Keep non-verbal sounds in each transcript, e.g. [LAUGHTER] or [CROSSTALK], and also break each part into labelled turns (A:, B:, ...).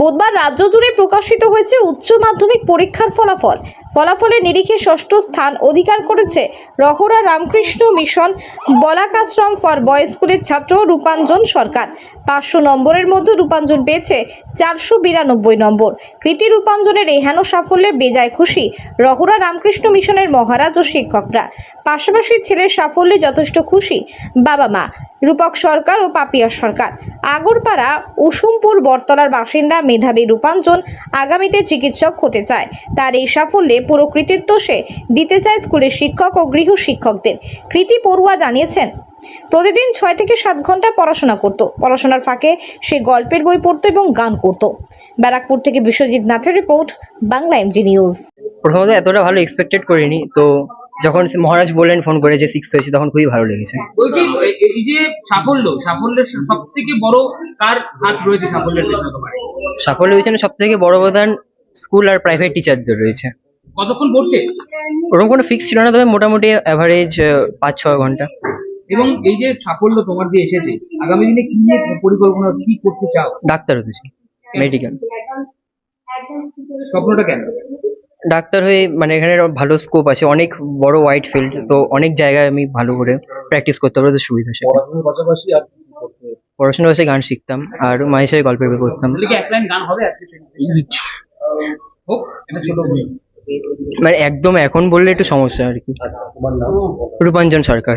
A: বুধবার রাজ্য জুড়ে প্রকাশিত হয়েছে উচ্চ মাধ্যমিক পরীক্ষার ফলাফল। ফলাফলের নিরিখে ষষ্ঠ স্থান অধিকার করেছে Rahara Ramakrishna mission, Balakashram for boy স্কুলের ছাত্র রূপাঞ্জন সরকার। পাঁচশো নম্বরের মধ্যে রূপাঞ্জন পেয়েছে চারশো বিরানব্বই নম্বর। কৃতি রূপাঞ্জনের এই হেন সাফল্যে বেজায় খুশি রহরা রামকৃষ্ণ মিশনের মহারাজ ও শিক্ষকরা। পাশাপাশি ছেলের সাফল্যে যথেষ্ট খুশি বাবা মা, রূপক সরকার ও পাপিয়া সরকার। আগরপাড়া উসুমপুর বটতলার বাসিন্দা মেধাবী রূপাঞ্জন আগামীতে চিকিৎসক হতে চায়। তার এই সাফল্যে পুরো কৃতিত্ব সে দিতে চায় স্কুলের শিক্ষক ও গৃহ শিক্ষকদের। কৃতি পড়ুয়া জানিয়েছেন প্রতিদিন ছয় থেকে সাত ঘণ্টা পড়াশোনা করত। পড়াশোনার ফাঁকে সে গল্পের বই পড়তো এবং গান করত। ব্যারাকপুর থেকে বিশ্বজিৎ নাথের রিপোর্ট বাংলা এমজি নিউজ
B: প্রথমত এতটা ভালো এক্সপেক্টেড করিনি তো যখন সে মহারাজ বললেন ফোন করে যে সিক্স হয়েছে তখন খুবই ভালো লেগেছে।
C: বলছি এই যে সাফল্য সাফল্যের সব থেকে বড় কার হাত রয়েছে সাফল্যের পেছনে
B: সাফল্য হয়েছে সব থেকে বড় অবদান স্কুল আর প্রাইভেট টিচারদের রয়েছে।
C: কতক্ষণ পড়তে
B: ওরকম কোনো ফিক্স ছিল না তবে মোটামুটি অ্যাভারেজ পাঁচ ছ ঘণ্টা।
C: এবং এই যে সাফল্য তোমার যে এসেছে আগামী দিনে কি নিয়ে পরিকল্পনা কি করতে চাও?
B: ডাক্তার হতে চাই মেডিকেল
C: স্বপ্নটা কেন?
B: ডাক্তার হয়ে মানে এখানে ভালো স্কোপ আছে অনেক বড় ওয়াইড ফিল্ড তো অনেক জায়গায় আমি ভালো করে প্র্যাকটিস করতে পারব তো সুবিধা সেটা
D: পড়াশোনার
B: বসে গান শিখতাম আর মায়ের সাথে গল্পের বই করতাম
C: গান হবে আজকে? হোক।
B: মানে একদম এখন বললে একটু সমস্যা আর কি।
D: আচ্ছা
B: রূপাঞ্জন সরকার।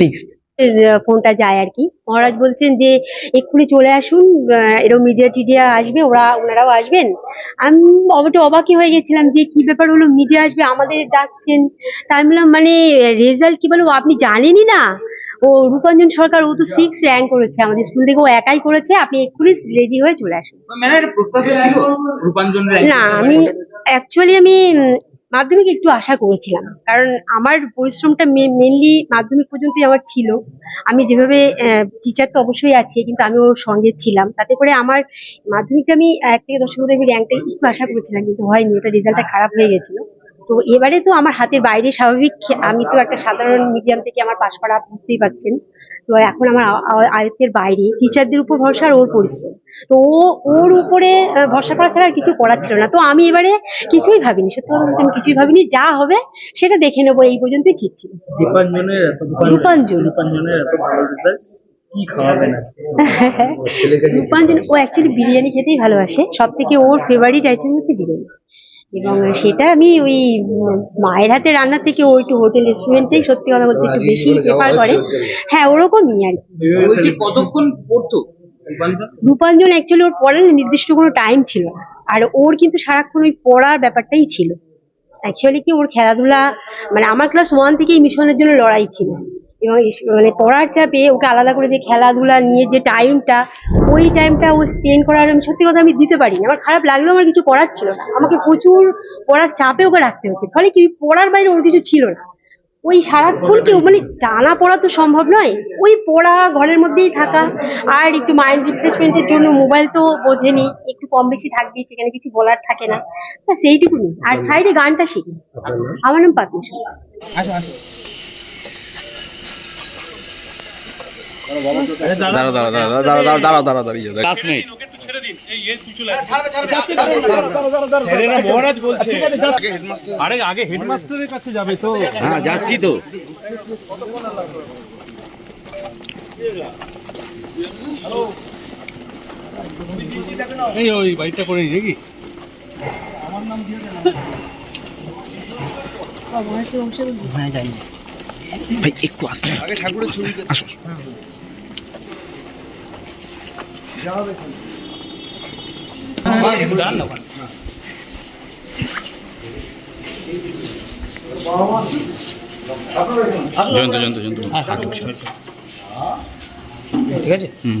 B: সিক্স
E: ফোনটা যায় আর কি। মহারাজ বলছেন যে এক্ষুনি চলে আসুন এরকম মিডিয়া টিডিয়া আসবে ওরা ওনারাও আসবেন। আমি অবটা অবাকই হয়ে গেছিলাম যে কি ব্যাপার হলো মিডিয়া আসবে আমাদের ডাকছেন। তাই আমি বললাম মানে রেজাল্ট কি বলব আপনি জানেনই না। ও রূপাঞ্জন সরকার ও তো সিক্স র্যাঙ্ক করেছে আমাদের স্কুল থেকে ও একাই করেছে আপনি এক্ষুনি রেডি হয়ে চলে আসুন। না আমি অ্যাকচুয়ালি আমি মাধ্যমিক একটু আশা করেছিলাম কারণ আমার পরিশ্রমটা মেনলি মাধ্যমিক পর্যন্তই আমার ছিল। আমি যেভাবে টিচার তো অবশ্যই আছে কিন্তু আমি ওর সঙ্গে ছিলাম। তাতে করে আমার মাধ্যমিকটা আমি এক থেকে দশের মধ্যে আমি র্যাঙ্কটা একটু আশা করেছিলাম কিন্তু হয়নি ওটা রেজাল্টটা খারাপ হয়ে গেছিল। তো এবারে তো আমার হাতের বাইরে স্বাভাবিক আমি তো একটা সাধারণ মিডিয়াম থেকে আমার পাশ করা বুঝতেই পারছেন। তো এখন আমার আয়ত্তের বাইরে টিচারদের উপর ভরসা আর ওর পরিশ্রম। তো ও ওর উপরে ভরসা করা ছাড়া আর কিছু করার ছিল না। তো আমি এবারে কিছুই ভাবিনি সত্যি কথা বলতে আমি কিছুই ভাবিনি। যা হবে সেটা দেখে নেব এই পর্যন্তই ঠিক ছিল। রূপাঞ্জন রূপাঞ্জন [LAUGHS] ও অ্যাকচুয়ালি বিরিয়ানি খেতেই ভালোবাসে। সব থেকে ওর ফেভারিট আইটেম হচ্ছে বিরিয়ানি। এবং সেটা আমি ওই মায়ের হাতে রান্নার থেকে ওই একটু হোটেল রেস্টুরেন্টেই সত্যি কথা বলতে একটু বেশি প্রেফার করে। হ্যাঁ ওরকমই আর কি।
C: কতক্ষণ পড়তো রূপাঞ্জন?
E: অ্যাকচুয়ালি ওর পড়ার নির্দিষ্ট কোনো টাইম ছিল না। আর ওর কিন্তু সারাক্ষণ ওই পড়ার ব্যাপারটাই ছিল। অ্যাকচুয়ালি কি ওর খেলাধুলা মানে আমার ক্লাস ওয়ান থেকেই মিশনের জন্য লড়াই ছিল। এবং মানে পড়ার চাপে ওকে আলাদা করে যে খেলাধুলা নিয়ে যে টাইমটা ওই টাইমটা ও স্পেন্ড করার আমি সত্যি কথা আমি দিতে পারিনি। আমার খারাপ লাগলেও আমার কিছু করার ছিল না। আমাকে প্রচুর পড়ার চাপে ওকে রাখতে হচ্ছে। ফলে কি পড়ার বাইরে ওর কিছু ছিল না। ওই সারাক্ষণ কেউ মানে টানা পড়া তো সম্ভব নয়। ওই পড়া ঘরের মধ্যেই থাকা। আর একটু মাইন্ড রিফ্রেশমেন্টের জন্য মোবাইল তো বোঝেনি। একটু কম বেশি থাকবেই সেখানে কিছু বলার থাকে না। সেইটুকুনি আর সাইডে গানটা শিখি। আমার নাম পাতমি
D: দাঁড়িয়ে
F: আরে আগে হেডমাস্টারের কাছে যাবে তো। হ্যাঁ যাচ্ছি তো। এই ওই বাড়িটা করে ভাই
C: একটু আসতে আসো জয়ন্ত জয়ন্ত
F: জয়ন্ত।
B: ঠিক আছে? হুম।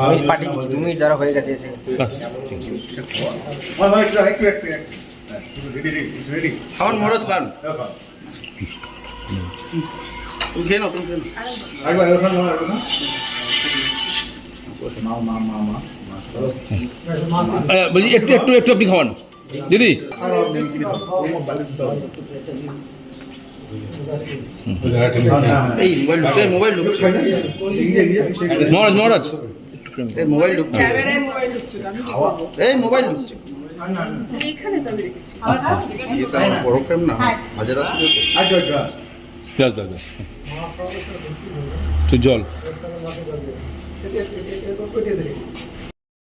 B: আমি পাঠিয়ে দিচ্ছি দু মিনিট দ্বারা হয়ে গেছে এসে।
F: বাস
D: খাওয়ান মরজ খান তুমি খেয়ে নাও তুমি খেয়ে নাও।
F: আহ, বলছি একটু একটু একটু আপনি খাওয়ান। দিদি।
D: এই মোবাইল ঢুকছে মোবাইল ঢুকছে।
F: মহারাজ মহারাজ।
D: এই মোবাইল ঢুকছে এই মোবাইল ঢুকছে বড় ফ্রেম না হাজার আসছে
F: ব্যাস ব্যাস ব্যাস তো জল